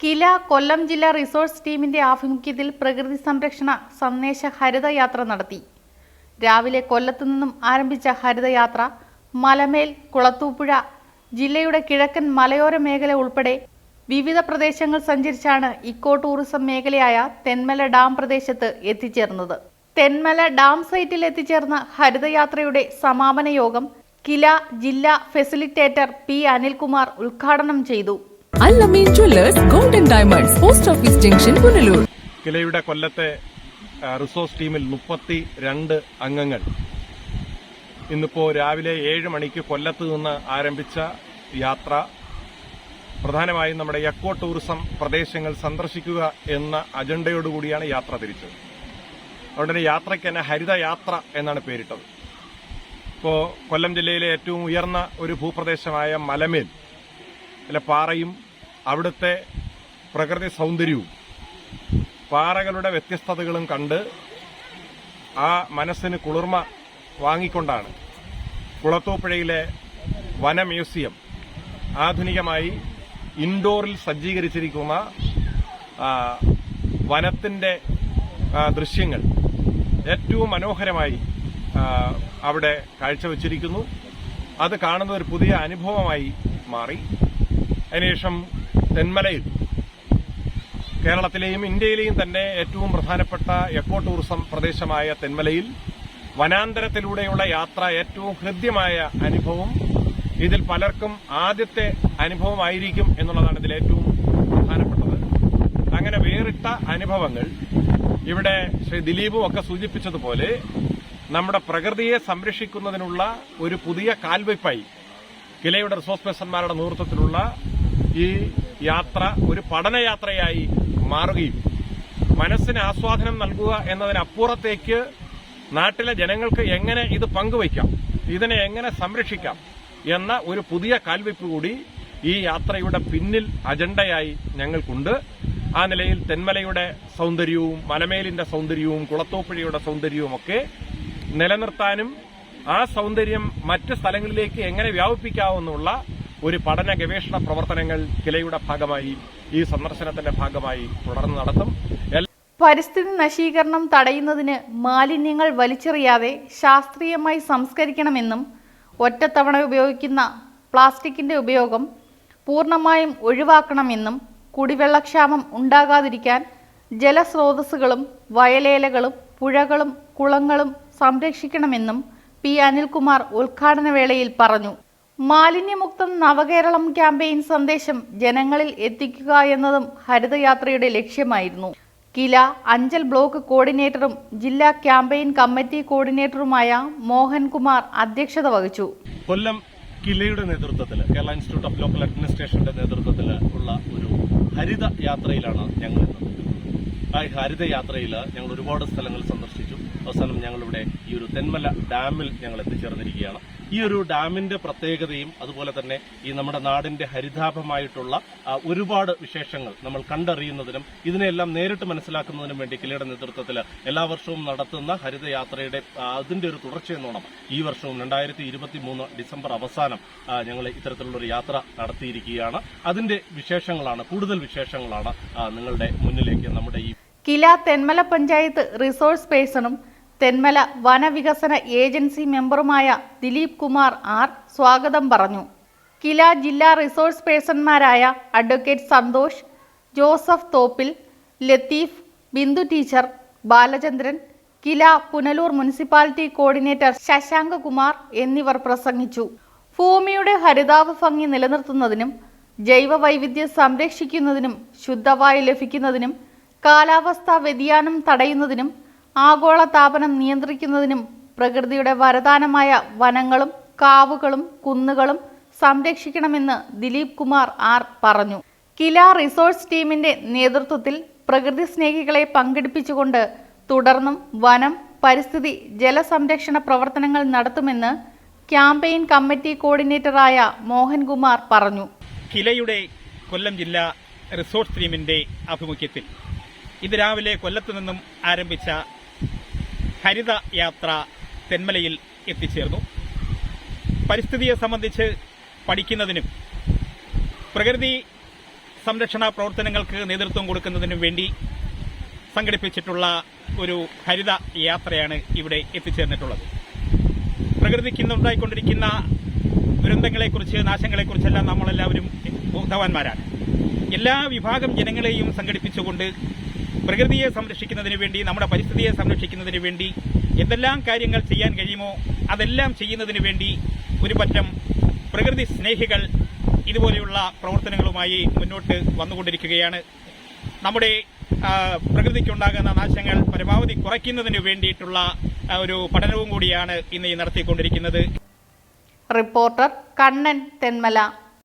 കില കൊല്ലം ജില്ലാ റിസോഴ്സ് ടീമിന്റെ ആഭിമുഖ്യത്തിൽ പ്രകൃതി സംരക്ഷണ സന്ദേശ ഹരിതയാത്ര നടത്തി. രാവിലെ കൊല്ലത്തു നിന്നും ആരംഭിച്ച ഹരിതയാത്ര മലമേൽ കുളത്തൂപ്പുഴ ജില്ലയുടെ കിഴക്കൻ മലയോര മേഖല ഉൾപ്പെടെ വിവിധ പ്രദേശങ്ങൾ സഞ്ചരിച്ചാണ് ഇക്കോ ടൂറിസം മേഖലയായ തെന്മല ഡാം പ്രദേശത്ത് എത്തിച്ചേർന്നത്. തെന്മല ഡാം സൈറ്റിൽ എത്തിച്ചേർന്ന ഹരിതയാത്രയുടെ സമാപന യോഗം കില ജില്ലാ ഫെസിലിറ്റേറ്റർ പി അനിൽകുമാർ ഉദ്ഘാടനം ചെയ്തു. Allameen jewellers golden diamonds post office junction Punalur കിലയുടെ കൊല്ലത്തെ റിസോഴ്സ് ടീമിൽ മുപ്പത്തി രണ്ട് അംഗങ്ങൾ. ഇന്നിപ്പോ രാവിലെ ഏഴ് മണിക്ക് കൊല്ലത്ത് നിന്ന് ആരംഭിച്ച യാത്ര. പ്രധാനമായും നമ്മുടെ എക്കോ ടൂറിസം പ്രദേശങ്ങൾ സന്ദർശിക്കുക എന്ന അജണ്ടയോടുകൂടിയാണ് യാത്ര തിരിച്ചത്. അതുകൊണ്ട് യാത്രയ്ക്ക് തന്നെ ഹരിത യാത്ര എന്നാണ് പേരിട്ടത്. ഇപ്പോൾ കൊല്ലം ജില്ലയിലെ ഏറ്റവും ഉയർന്ന ഒരു ഭൂപ്രദേശമായ മലമേൽ അല്ല പാറയും അവിടുത്തെ പ്രകൃതി സൗന്ദര്യവും പാറകളുടെ വ്യത്യസ്തതകളും കണ്ട് ആ മനസ്സിന് കുളിർമ വാങ്ങിക്കൊണ്ടാണ് കുളത്തൂപ്പുഴയിലെ വന മ്യൂസിയം ആധുനികമായി ഇൻഡോറിൽ സജ്ജീകരിച്ചിരിക്കുന്ന വനത്തിന്റെ ദൃശ്യങ്ങൾ ഏറ്റവും മനോഹരമായി അവിടെ കാഴ്ചവെച്ചിരിക്കുന്നു. അത് കാണുന്നത് ഒരു പുതിയ അനുഭവമായി മാറി. അതിനുശേഷം തെന്മലയിൽ. കേരളത്തിലെയും ഇന്ത്യയിലെയും തന്നെ ഏറ്റവും പ്രധാനപ്പെട്ട എക്കോ ടൂറിസം പ്രദേശമായ തെന്മലയിൽ വനാന്തരത്തിലൂടെയുള്ള യാത്ര ഏറ്റവും ഹൃദ്യമായ അനുഭവം. ഇതിൽ പലർക്കും ആദ്യത്തെ അനുഭവമായിരിക്കും എന്നുള്ളതാണ് ഇതിൽ ഏറ്റവും പ്രധാനപ്പെട്ടത്. അങ്ങനെ വേറിട്ട അനുഭവങ്ങൾ ഇവിടെ ശ്രീ ദിലീപും ഒക്കെ സൂചിപ്പിച്ചതുപോലെ നമ്മുടെ പ്രകൃതിയെ സംരക്ഷിക്കുന്നതിനുള്ള ഒരു പുതിയ കാൽവയ്പായി കിലയുടെ റിസോഴ്സ് പേഴ്സൺമാരുടെ നേതൃത്വത്തിലുള്ള ഈ യാത്ര ഒരു പഠനയാത്രയായി മാറുകയും മനസ്സിന് ആസ്വാദനം നൽകുക എന്നതിനപ്പുറത്തേക്ക് നാട്ടിലെ ജനങ്ങൾക്ക് എങ്ങനെ ഇത് പങ്കുവയ്ക്കാം ഇതിനെ എങ്ങനെ സംരക്ഷിക്കാം എന്ന ഒരു പുതിയ കാൽവയ്പ് കൂടി ഈ യാത്രയുടെ പിന്നിൽ അജണ്ടയായി ഞങ്ങൾക്കുണ്ട്. ആ നിലയിൽ തെന്മലയുടെ സൗന്ദര്യവും മലമേലിന്റെ സൗന്ദര്യവും കുളത്തോപ്പുഴയുടെ സൗന്ദര്യവും ഒക്കെ നിലനിർത്താനും ആ സൗന്ദര്യം മറ്റ് സ്ഥലങ്ങളിലേക്ക് എങ്ങനെ വ്യാപിപ്പിക്കാവുന്നുള്ള ഒരു പഠന ഗവേഷണ പ്രവർത്തനങ്ങൾ കിലയുടെ ഭാഗമായി ഈ സന്ദർശനത്തിന്റെ ഭാഗമായി തുടർന്ന് നടത്തും. പരിസ്ഥിതി നശീകരണം തടയുന്നതിന് മാലിന്യങ്ങൾ വലിച്ചെറിയാതെ ശാസ്ത്രീയമായി സംസ്കരിക്കണമെന്നും ഒറ്റത്തവണ ഉപയോഗിക്കുന്ന പ്ലാസ്റ്റിക്കിന്റെ ഉപയോഗം പൂർണമായും ഒഴിവാക്കണമെന്നും കുടിവെള്ളക്ഷാമം ഉണ്ടാകാതിരിക്കാൻ ജലസ്രോതസ്സുകളും വയലേലകളും പുഴകളും കുളങ്ങളും സംരക്ഷിക്കണമെന്നും പി അനിൽകുമാർ ഉദ്ഘാടന വേളയിൽ പറഞ്ഞു. മാലിന്യമുക്തം നവകേരളം ക്യാമ്പയിൻ സന്ദേശം ജനങ്ങളിൽ എത്തിക്കുക എന്നതും ഹരിതയാത്രയുടെ ലക്ഷ്യമായിരുന്നു. കില അഞ്ചൽ ബ്ലോക്ക് കോർഡിനേറ്ററും ജില്ലാ ക്യാമ്പയിൻ കമ്മിറ്റി കോർഡിനേറ്ററുമായ മോഹൻകുമാർ അധ്യക്ഷത വഹിച്ചു. കൊല്ലം കിലയുടെ നേതൃത്വത്തിൽ കേരള ഇൻസ്റ്റിറ്റ്യൂട്ട് ഓഫ് ലോക്കൽ അഡ്മിനിസ്ട്രേഷന്റെ നേതൃത്വത്തിൽ ഉള്ള ഒരു ഹരിത യാത്രയിലാണ് ഞങ്ങൾ ആ ഹരിത യാത്രയിൽ ഞങ്ങൾ ഒരുപാട് സ്ഥലങ്ങൾ സന്ദർശിച്ചു. അവസാനം ഞങ്ങളിവിടെ ഈ ഒരു തെന്മല ഡാമിൽ ഞങ്ങൾ എത്തിച്ചേർന്നിരിക്കുകയാണ്. ഈ ഒരു ഡാമിന്റെ പ്രത്യേകതയും അതുപോലെ തന്നെ ഈ നമ്മുടെ നാടിന്റെ ഹരിതാഭമായിട്ടുള്ള ഒരുപാട് വിശേഷങ്ങൾ നമ്മൾ കണ്ടറിയുന്നതിനും ഇതിനെല്ലാം നേരിട്ട് മനസ്സിലാക്കുന്നതിനും വേണ്ടി കിലയുടെ നേതൃത്വത്തിൽ എല്ലാ വർഷവും നടത്തുന്ന ഹരിതയാത്രയുടെ അതിന്റെ ഒരു തുടർച്ചയെന്നോണം ഈ വർഷവും രണ്ടായിരത്തി ഇരുപത്തി മൂന്ന് ഡിസംബർ അവസാനം ഞങ്ങൾ ഇത്തരത്തിലുള്ള ഒരു യാത്ര നടത്തിയിരിക്കുകയാണ്. അതിന്റെ വിശേഷങ്ങളാണ് കൂടുതൽ വിശേഷങ്ങളാണ് നിങ്ങളുടെ മുന്നിലേക്ക് നമ്മുടെ ഈ കില തെന്മല പഞ്ചായത്ത് റിസോഴ്സ് പേഴ്സണും തെന്മല വനവികസന ഏജൻസി മെമ്പറുമായ ദിലീപ് കുമാർ ആർ സ്വാഗതം പറഞ്ഞു. കില ജില്ലാ resource പേഴ്സൺമാരായ advocate Santhosh Joseph Thoppil Latheef Bindu teacher Balachandran KILA Punalur municipality coordinator Sasanka Kumar എന്നിവർ പ്രസംഗിച്ചു. ഭൂമിയുടെ ഹരിതാഭ ഭംഗി നിലനിർത്തുന്നതിനും ജൈവ വൈവിധ്യം സംരക്ഷിക്കുന്നതിനും ശുദ്ധവായു ലഭിക്കുന്നതിനും കാലാവസ്ഥാ വ്യതിയാനം തടയുന്നതിനും ആഗോള താപനം നിയന്ത്രിക്കുന്നതിനും പ്രകൃതിയുടെ വരദാനമായ വനങ്ങളും കാവുകളും കുന്നുകളും സംരക്ഷിക്കണമെന്ന് ദിലീപ് കുമാർ ആർ പറഞ്ഞു. കില റിസോഴ്സ് ടീമിന്റെ നേതൃത്വത്തിൽ പ്രകൃതി സ്നേഹികളെ പങ്കെടുപ്പിച്ചുകൊണ്ട് തുടർന്നും വനം പരിസ്ഥിതി ജലസംരക്ഷണ പ്രവർത്തനങ്ങൾ നടത്തുമെന്ന് ക്യാമ്പയിൻ കമ്മിറ്റി കോർഡിനേറ്ററായ മോഹൻകുമാർ പറഞ്ഞു. കിലയുടെ കൊല്ലം ജില്ലാ റിസോർട്ട് ടീമിന്റെ ആഭിമുഖ്യത്തിൽ ഇത് രാവിലെ കൊല്ലത്തു നിന്നും ആരംഭിച്ച ഹരിത യാത്ര തെന്മലയിൽ എത്തിച്ചേർന്നു. പരിസ്ഥിതിയെ സംബന്ധിച്ച് പഠിക്കുന്നതിനും പ്രകൃതി സംരക്ഷണ പ്രവർത്തനങ്ങൾക്ക് നേതൃത്വം കൊടുക്കുന്നതിനും വേണ്ടി സംഘടിപ്പിച്ചിട്ടുള്ള ഒരു ഹരിത യാത്രയാണ് ഇവിടെ എത്തിച്ചേർന്നിട്ടുള്ളത്. പ്രകൃതിക്ക് ഇന്നുണ്ടായിക്കൊണ്ടിരിക്കുന്ന ദുരന്തങ്ങളെക്കുറിച്ച് നാശങ്ങളെക്കുറിച്ചെല്ലാം നമ്മളെല്ലാവരും ബോധവാന്മാരാണ്. എല്ലാ വിഭാഗം ജനങ്ങളെയും സംഘടിപ്പിച്ചുകൊണ്ട് പ്രകൃതിയെ സംരക്ഷിക്കുന്നതിന് വേണ്ടി നമ്മുടെ പരിസ്ഥിതിയെ സംരക്ഷിക്കുന്നതിന് വേണ്ടി എന്തെല്ലാം കാര്യങ്ങൾ ചെയ്യാൻ കഴിയുമോ അതെല്ലാം ചെയ്യുന്നതിന് വേണ്ടി ഒരുപറ്റം പ്രകൃതി സ്നേഹികൾ ഇതുപോലെയുള്ള പ്രവർത്തനങ്ങളുമായി മുന്നോട്ട് വന്നുകൊണ്ടിരിക്കുകയാണ്. നമ്മുടെ പ്രകൃതിക്കുണ്ടാകുന്ന നാശങ്ങൾ പരമാവധി കുറയ്ക്കുന്നതിന് വേണ്ടിയിട്ടുള്ള ഒരു പഠനവും കൂടിയാണ് ഇന്ന് നടത്തിക്കൊണ്ടിരിക്കുന്നത്. റിപ്പോർട്ടർ കണ്ണൻ തെന്മല.